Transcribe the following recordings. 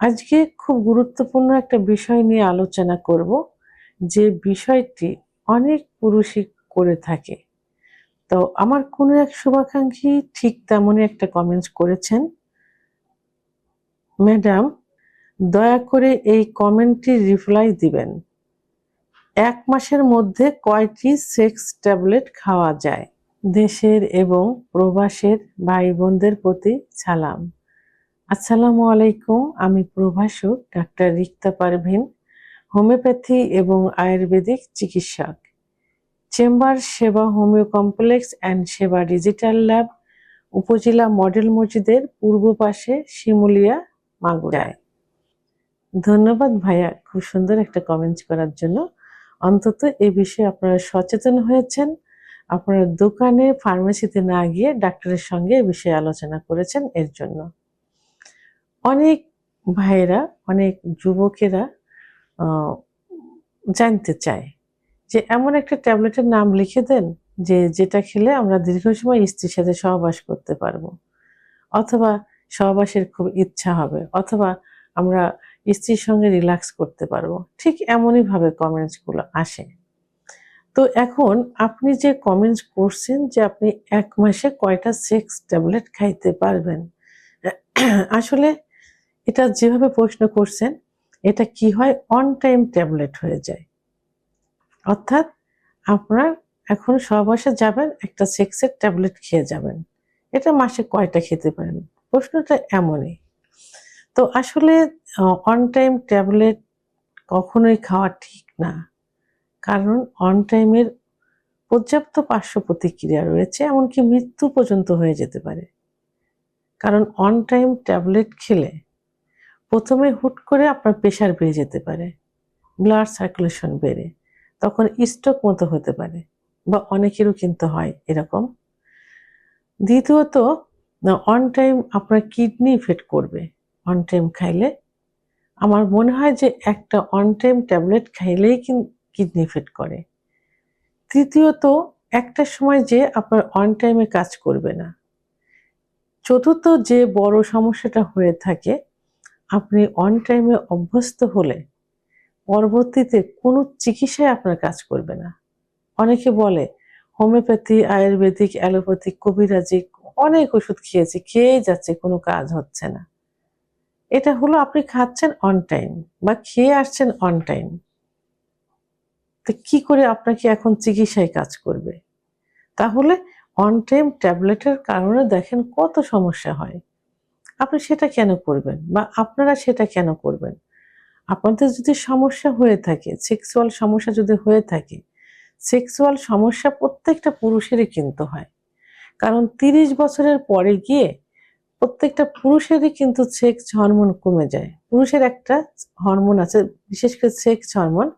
আজকে খুব গুরুত্বপূর্ণ একটা বিষয় নিয়ে আলোচনা করব, যে বিষয়টি অনেক পুরুষই করে থাকে। তো আমার কোনো এক শুভাকাঙ্ক্ষী ঠিক তেমনই একটা কমেন্টস করেছেন। ম্যাডাম দয়া করে এই কমেন্টটি রিপ্লাই দিবেন। এক মাসের মধ্যে কয়টি সেক্স ট্যাবলেট খাওয়া যায়? দেশের এবং প্রবাসের ভাই বোনদের প্রতি সালাম। আসসালামু আলাইকুম, আমি প্রভাষক ডাক্তার রিক্তা পারভিন, হোমিওপ্যাথি এবং আয়ুর্বেদিক চিকিৎসক। Chamber Seba homeo complex and Seba digital lab উপজেলা মডেল মসজিদের পূর্ব পাশে শিমুলিয়া, মাগুরায়। ধন্যবাদ ভাইয়া, খুব সুন্দর একটা কমেন্ট করার জন্য। অন্তত এ বিষয়ে আপনারা সচেতন হয়েছেন, আপনারা দোকানে ফার্মেসিতে না গিয়ে ডাক্তারের সঙ্গে এ বিষয়ে আলোচনা করেছেন এর জন্য। অনেক ভাইয়েরা, অনেক যুবকেরা জানতে চায় যে এমন একটা ট্যাবলেটের নাম লিখে দেন যে যেটা খেলে আমরা দীর্ঘ সময় স্ত্রীর সাথে সহবাস করতে পারব। অথবা সহবাসের খুব ইচ্ছা হবে, অথবা আমরা স্ত্রীর সঙ্গে রিল্যাক্স করতে পারব। ঠিক এমনই ভাবে কমেন্টস আসে। তো এখন আপনি যে কমেন্টস করছেন যে আপনি এক মাসে কয়টা সেক্স ট্যাবলেট খাইতে পারবেন, আসলে এটা যেভাবে প্রশ্ন করছেন, এটা কি হয়? অন টাইম ট্যাবলেট হয়ে যায়। অর্থাৎ আপনার এখন সহবাসে যাবেন, একটা সেক্সের ট্যাবলেট খেয়ে যাবেন। এটা মাসে কয়টা খেতে পারেন? প্রশ্নটা এমনই। তো আসলে অন টাইম ট্যাবলেট কখনোই খাওয়া ঠিক না। কারণ অন টাইমের পর্যাপ্ত পার্শ্ব প্রতিক্রিয়া রয়েছে, এমনকি মৃত্যু পর্যন্ত হয়ে যেতে পারে। কারণ অন টাইম ট্যাবলেট খেলে প্রথমে হুট করে আপনার প্রেশার বেড়ে যেতে পারে, ব্লাড সার্কুলেশন বেড়ে, তখন স্ট্রোক মতো হতে পারে, বা অনেকেরও কিন্তু হয় এরকম। দ্বিতীয়ত অন টাইম আপনার কিডনি ইফেক্ট করবে। অন টাইম খাইলে, আমার মনে হয় যে একটা অন টাইম ট্যাবলেট খাইলেই কিডনি ইফেক্ট করে। তৃতীয়ত, একটা সময় যে আপনার অন টাইমে কাজ করবে না। চতুর্থ যে বড় সমস্যাটা হয়ে থাকে আপনি অন টাইমে অভ্যস্ত হলে পরবর্তীতে কোনো চিকিৎসায় আপনার কাজ করবে না। অনেকে বলে, হোমিওপ্যাথি, আয়ুর্বেদিক অ্যালোপ্যাথিক কবিরাজি অনেক ওষুধ খেয়েছি, খেয়েই যাচ্ছে, কোনো কাজ হচ্ছে না। এটা হলো আপনি খাচ্ছেন অন টাইম বা খেয়ে আসছেন অন টাইম তো কি করে আপনাকে এখন চিকিৎসায় কাজ করবে? তাহলে অন টাইম ট্যাবলেটের কারণে দেখেন কত সমস্যা হয়। আপনি সেটা কেন করবেন? বা আপনারা সেটা কেন করবেন? আপনাদের যদি সমস্যা হয়ে থাকে সেক্সুয়াল সমস্যা যদি হয়ে থাকে সেক্সুয়াল সমস্যা প্রত্যেকটা পুরুষেরই কিন্তু হয়। কারণ তিরিশ বছরের পরে গিয়ে প্রত্যেকটা পুরুষেরই কিন্তু সেক্স হরমোন কমে যায়। পুরুষের একটা হরমোন আছে, বিশেষ করে সেক্স হরমোন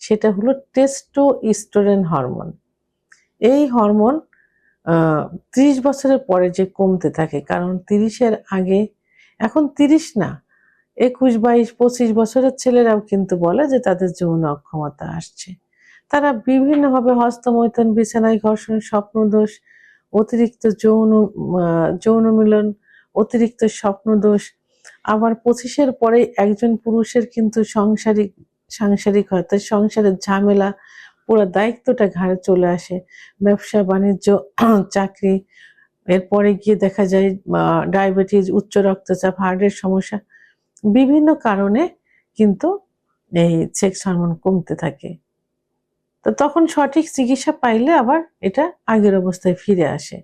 সেটা হলো টেস্টো ইস্টোরেন হরমোন এই হরমোন ত্রিশ বছরের পরে যে কমতে থাকে, কারণ তিরিশের আগে, এখন তিরিশ না, একুশ, বাইশ, পঁচিশ বছরের ছেলেরাও কিন্তু বলে যে তাদের যৌন অক্ষমতা আসছে। তারা বিভিন্নভাবে হস্তমৈথন, বিছানায় ঘর্ষণ, স্বপ্নদোষ, অতিরিক্ত যৌন যৌন মিলন, অতিরিক্ত স্বপ্নদোষ। আবার পঁচিশের পরে একজন পুরুষের কিন্তু সাংসারিক সাংসারিক হয়তো সংসারের ঝামেলা পুরো দায়িত্বটা ঘাড়ে চলে আসে। ব্যবসা, বাণিজ্য, চাকরি, এরপরে গিয়ে দেখা যায় ডায়াবেটিস, উচ্চ রক্তচাপ, হার্টের সমস্যা, বিভিন্ন কারণে কিন্তু এই সেক্স হরমোন কমতে থাকে। তো তখন সঠিক চিকিৎসা পাইলে আবার এটা আগের অবস্থায় ফিরে আসে।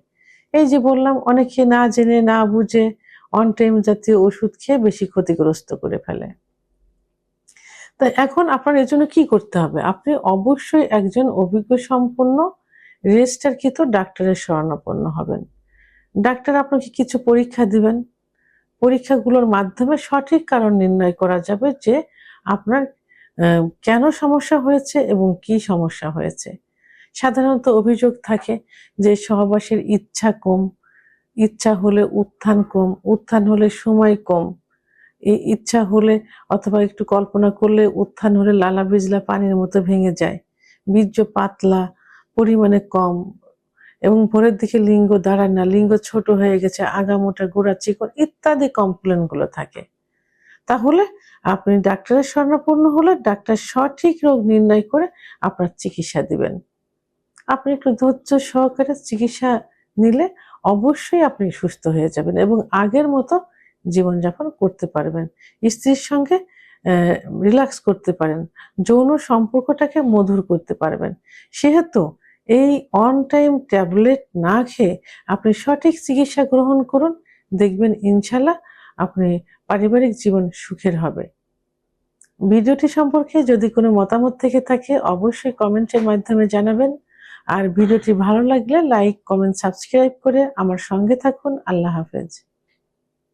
এই যে বললাম, অনেকে না জেনে, না বুঝে অন টাইম জাতীয় ওষুধ খেয়ে বেশি ক্ষতিগ্রস্ত করে ফেলে। তা এখন আপনার এর জন্য কি করতে হবে? আপনি অবশ্যই একজন অভিজ্ঞ সম্পন্ন রেজিস্টারকৃত ডাক্তারের শরণাপন্ন হবেন। ডাক্তার আপনাকে কিছু পরীক্ষা দিবেন। পরীক্ষাগুলোর মাধ্যমে সঠিক কারণ নির্ণয় করা যাবে যে আপনার কেন সমস্যা হয়েছে এবং কি সমস্যা হয়েছে। সাধারণত অভিযোগ থাকে যে সহবাসের ইচ্ছা কম, ইচ্ছা হলে উত্থান কম, উত্থান হলে সময় কম। এই ইচ্ছা হলে অথবা একটু কল্পনা করলে উত্থান হলে লালা বিজলা পানির মতো ভেঙে যায়। বীর্য পাতলা, পরিমাণে কম এবং ভোরের দিকে লিঙ্গ দাঁড়ায় না, লিঙ্গ ছোট হয়ে গেছে, আগামোটা, গোড়া, চিকন ইত্যাদি কমপ্লেনগুলো থাকে। তাহলে আপনি ডাক্তারের শরণাপন্ন হলে ডাক্তার সঠিক রোগ নির্ণয় করে আপনার চিকিৎসা দিবেন। আপনি একটু ধৈর্য সহকারে চিকিৎসা নিলে অবশ্যই আপনি সুস্থ হয়ে যাবেন এবং আগের মতো জীবনযাপন করতে পারবেন। স্ত্রীর সঙ্গে রিল্যাক্স করতে পারেন। যৌন সম্পর্কটাকে মধুর করতে পারবেন। সেহেতু এই অন টাইম ট্যাবলেট না খেয়ে আপনি সঠিক চিকিৎসা গ্রহণ করুন। দেখবেন ইনশাল্লাহ আপনি পারিবারিক জীবন সুখের হবে। ভিডিওটি সম্পর্কে যদি কোনো মতামত থেকে থাকে অবশ্যই কমেন্টের মাধ্যমে জানাবেন। আর ভিডিওটি ভালো লাগলে লাইক, কমেন্ট, সাবস্ক্রাইব করে আমার সঙ্গে থাকুন। আল্লাহ হাফেজ।